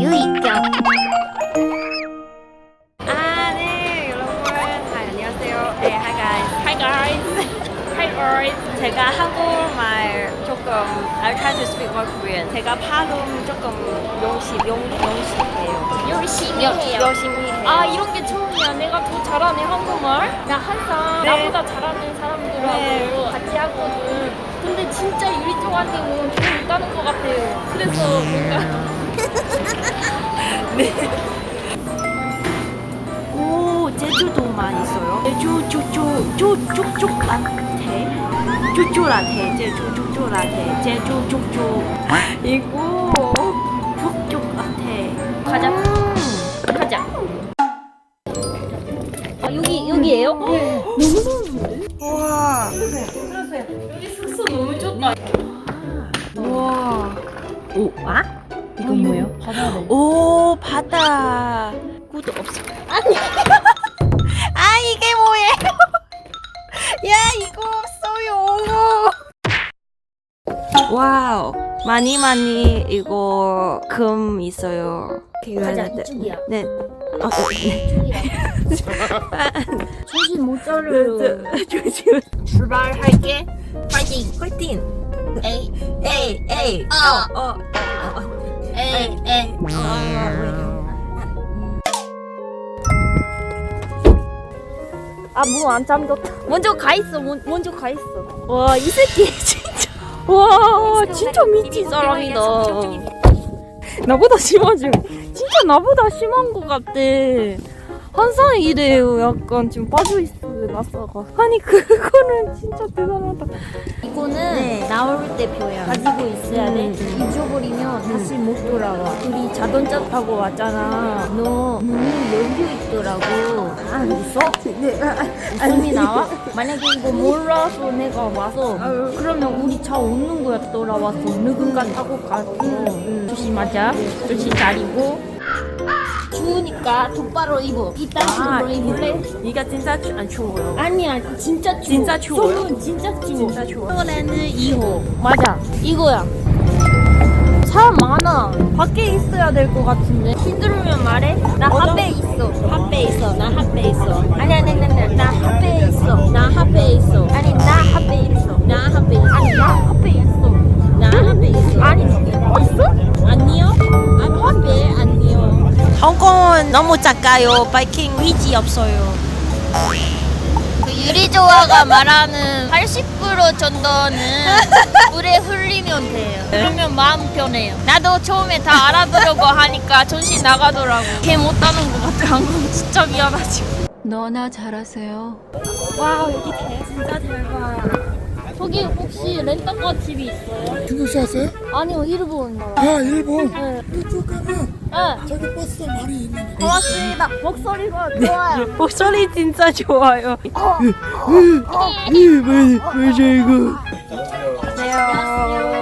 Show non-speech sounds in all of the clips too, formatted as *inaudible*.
유익경 아, 네, 여러분. 아, 안녕하세요. 네, hi guys. Hi guys. Hi guys. 제가 한국말 조금 I try to speak more Korean. 제가 발음 조금 용심, 용, 용심해요. 열심히 여- 해요 열심히 해요. 아 이런 게 처음이야. 내가 더 잘하네 한국말. 나 항상 네. 나보다 잘하는 사람들하고 네. 같이 하거든. 근데 진짜 유리 쪽한테는 좀 못하는 것 같아요. 그래서 뭔가 *laughs* 오, 제주도만 있어요. 제주 쪼쪼 쪼쪼쪼라테. 쪼쪼라테. 제주 쪼쪼라테. 제주 쪼쪼. 이거 쪼쪼라테. 가자. 가자. 아 여기 여기예요? 와. 여기 숙소 너무 좋다. 와. 오, 아? 이거 뭐예요? 바다래. 오, 바다. 구도 없어. 아니. *laughs* 아, 이게 뭐예요? *laughs* 야, 이거 없어요. 와우. 많이 많이 이거 금 있어요. 가자 이쪽이야. 네. 어, 네. 정신 못 차려요. 조심. 출발할게 파이팅 화이팅. 에이 에이, 에이. 어. 어, 어. 에이 에이 아문 안 잠겼다. 먼저 가 있어. 먼- 먼저 가 있어. 와 이 새끼 *laughs* 진짜. 와 진짜 미친 사람이다. 나보다 심하지. 진짜 나보다 심한 것 같아. 항상 이래요. 약간 지금 빠져 있어. 나사가. 아니 그거는 진짜 대단하다. 이거는 네. 나올 때 표야. 가지고 있어야 돼. 잊어버리면 다시 못 돌아와. 우리 자동차 타고 왔잖아. 너 문이 열려 있더라고. 아 있어? 네. 웃음이 나와? 만약에 이거 몰라서 내가 와서 그러면 우리 차 없는 거야 돌아와서 누군가 타고 가고 조심하자 조심 잘이고 추우니까 똑바로 입어. 이딴 식으로 입을래? 이가 진짜 추- 안 추워요. 아니야 진짜 추워. 진짜 추워요? 소문 진짜 추워. 진짜 추워. 이번에는 2호 맞아. 이거야. 사람 많아. 밖에 있어야 될 것 같은데. 힘들면 말해? 나 핫배 있어. 핫배 있어. 나 핫배 있어. 아니 아니 아니 아니 나 핫배 있어. 나 핫배 있어. 아니 나 핫배 있어. 나 핫배 홍콩은 너무 작아요. 바이킹 위지 없어요. 그 유리조아가 말하는 80% 정도는 *laughs* 물에 흘리면 돼요. 그러면 마음 편해요. 나도 처음에 다 알아들으려고 하니까 정신 나가더라고. 걔 못하는 것 같아. 한국 진짜 미안하지. 너나 잘하세요. 와 여기 대 진짜 대박. 저기 혹시 렌터카 집이 있어요? 중국 사세요? 아니요 일본 나라. 아 일본 네. 이쪽 가 면 네. 저기 버스 많이 있는데 고맙습니다. 목소리가 좋아요. 목소리 진짜 좋아요. 왜왜 이거 안녕하세요.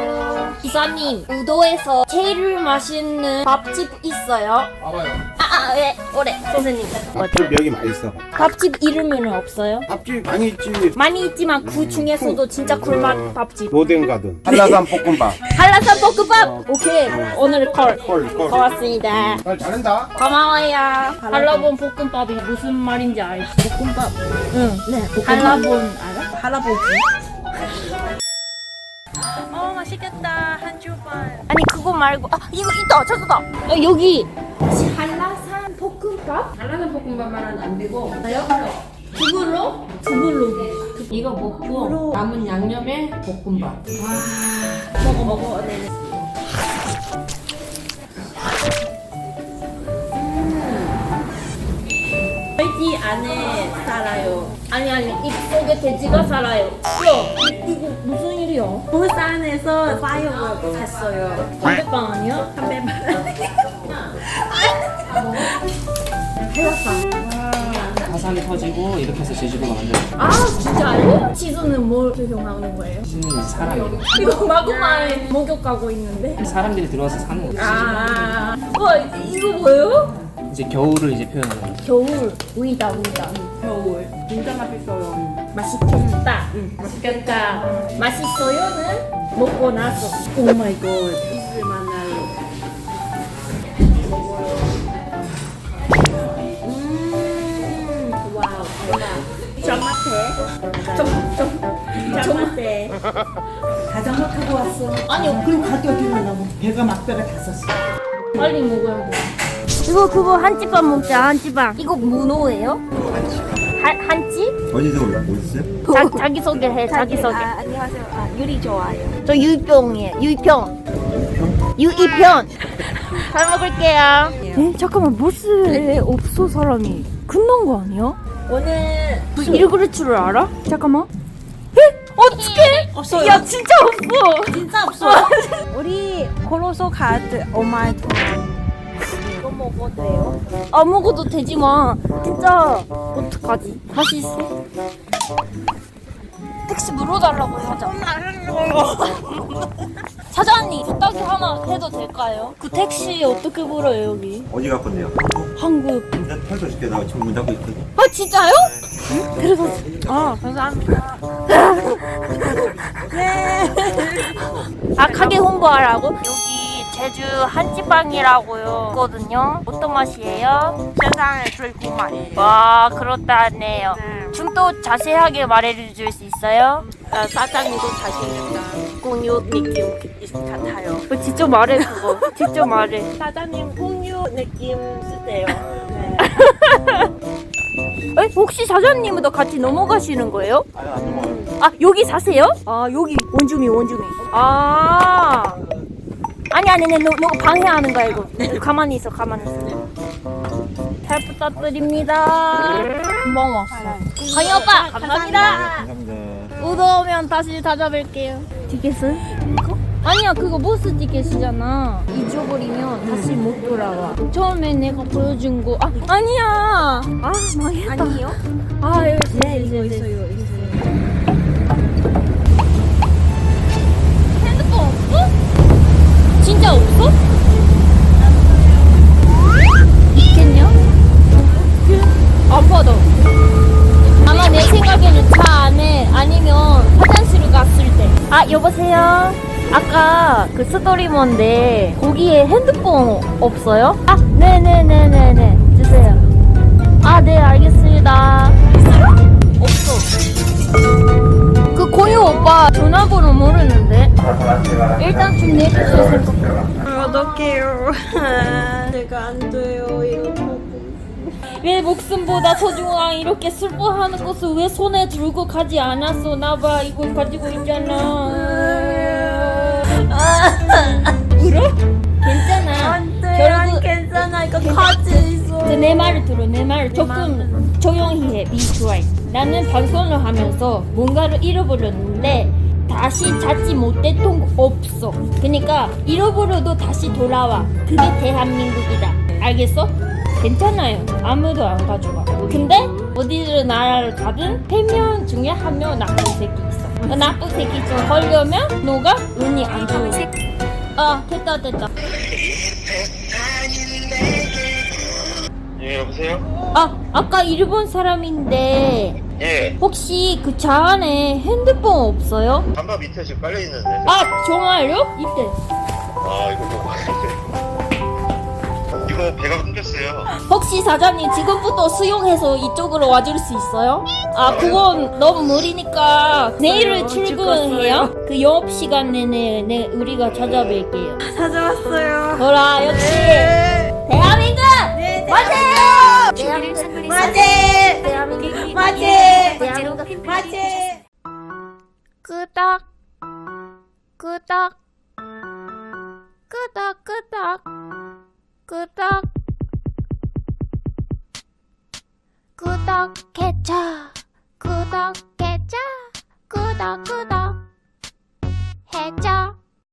기사님, 우도에서 제일 맛있는 밥집 있어요? 알아요. 아, 아, 네, 오래 선생님. 밥집 여기 맛있어. 밥집 이름은 없어요? 밥집 많이 있지. 많이 있지만 그 중에서도 진짜 굴맛 밥집. 로덴 가든. 한라산 볶음밥. *laughs* 한라산 볶음밥. 오케이, 오늘 콜. 콜 콜. 고맙습니다. 잘 잘한다. 고마워요. 한라본 볶음밥이 무슨 말인지 알지? 볶음밥. 응. 네. 한라본 알아? 할아버지. 어 맛있겠다 한 주만. 아니 그거 말고 아 이거 있다 찾았다. 어, 여기. 한라산 볶음밥? 한라산 볶음밥만은 안 되고 두불로? 두불로. 이거 먹고 남은 양념에 볶음밥. 먹어 먹어. 네. 안에 살아요. 아니 아니 입 속에 돼지가 살아요. 야 이거 무슨 일이야? 부산에서 파이어볼 샀어요. 담배빵 아니야? 화산이 터지고 이렇게 해서 제주도가 만들어진 아 진짜요? 지수는 뭘 표현하는 거예요? 사람이 이거 마구만 목욕하고 있는데. 사람들이 들어와서 사는 거지 아, 와 이거 뭐예요? 이제 겨울을 이제 표현하는 거 겨울 우이다 우이다 겨울 진짜 맛있어요. 맛있겠다 맛있겠다 맛있어요는 먹고 나서 오 마이 갓. 입술 먹고 왔어. 아니 그리고 갔다 오기만 하고 배가 막다가 다 썼어. 빨리 먹어야 돼 이거 그거 한찌밥 먹자 한찌밥. 이거 문어예요? 한 한찌? 어디서 오셨어요? 자, 자기 소개해 자기 소개. 아, 안녕하세요. 아, 유리 좋아요. 저 유병이에요. 유평. 유이편. 잘 먹을게요. 에? 잠깐만 버스에 없어 사람이. 끝난 거 아니야? 오늘 읽을 줄 알아? 잠깐만. 에? 어떡해? 없어요. 야 진짜 없어. 진짜 없어. *laughs* 우리 걸어서 가드 오마이 이거 먹어도 돼요? 안 먹어도 되지만 진짜 어떡하지? 다시 있어. 택시 물어달라고 하자. 사장님 부탁이 하나 해도 될까요? 그 택시 어떻게 불어요 여기? 어디 갈 건데요? 한국. 일단 팔도 시켜 나 지금 문 닫고 있거든. 아 진짜요? 그래서 아 감사합니다. *laughs* 네. *laughs* 아 가게 홍보하라고? 여기 제주 한지빵이라고요. 있거든요. 어떤 맛이에요? 세상에 제일 고마워요. 와 그렇다네요. 좀더 자세하게 말해줄 수 있어요? 아, 사장님도 잘생겼다. 공유 느낌 같아요. 어, 직접 말해 그거. 직접 말해. *laughs* 사장님 공유 느낌 쓰세요. *laughs* 에? 혹시 사장님도 같이 넘어가시는 거예요? 아니 안 넘어요. 아 여기 사세요? 아 여기 원주민 원주민. 아 아니 아니 아니 너, 너 방해하는 거야 이거. 가만히 있어 가만히 있어. 잘 부탁드립니다. 금방 왔어. 강희 오빠 감사합니다. 감사합니다. 우도면 다시 찾아뵐게요. 이거? 아니야 그거 버스 티켓이잖아. 잊어버리면 다시 못 돌아와. 처음에 내가 보여준 거 아, 아니야. 아 망했다. 아니요? 아 여기 네, 있어요 있어요 핸드폰 진짜 없어? 있겠냐? 안 받아 아마 내 생각에는 차 안에 아니면 화장실 갔을 때 아 여보세요 아까 그 스토리먼데 거기에 핸드폰 없어요? 아 네네네네네 주세요 아, 네, 알겠습니다. 없어. 그 고유 오빠 전화번호 모르는데. 일단 좀 내주세요. 어떡해요. *laughs* 제가 안 돼요. 이거 왜 목숨보다 소중한 이렇게 슬퍼하는 것을 왜 손에 들고 가지 않았어? 나봐, 이거 가지고 있잖아. *laughs* 울어? 괜찮아. 결국 괜찮아. 이거 카드 있어. 근데 내 말을 들어 내 말을 조금 조용히 해 be quiet 나는 방송을 하면서 뭔가를 잃어버렸는데 다시 찾지 못했던 거 없어. 그러니까 잃어버려도 다시 돌아와. 그게 대한민국이다. 알겠어? 괜찮아요. 아무도 안 가져가. 근데 어디를 나라를 가든 세명 중에 한 명 나쁜 새끼 있어. 그 나쁜 새끼 좀 걸려면 너가 운이 안 좋은 아 됐다 됐다. 예 여보세요? 아, 아까 일본 사람인데 예. 혹시 그 차 안에 핸드폰 없어요? 잠바 밑에 지금 깔려 있는데. 아, 정말요? 이때. 아 이거 뭐 *laughs* 이거 배가 끊겼어요. 혹시 사장님 지금부터 수용해서 이쪽으로 와줄 수 있어요? 아, 그건 너무 무리니까 내일 출근해요? 그 영업 시간 내내 내 우리가 찾아뵐게요. 찾아왔어요. 보라, 역시 대한민국 맞아요. 대한민국 맞아요. 끄덕! 끄덕! 끄덕 끄덕! 끄덕! 구독해줘 구독해줘 구독 구독 해줘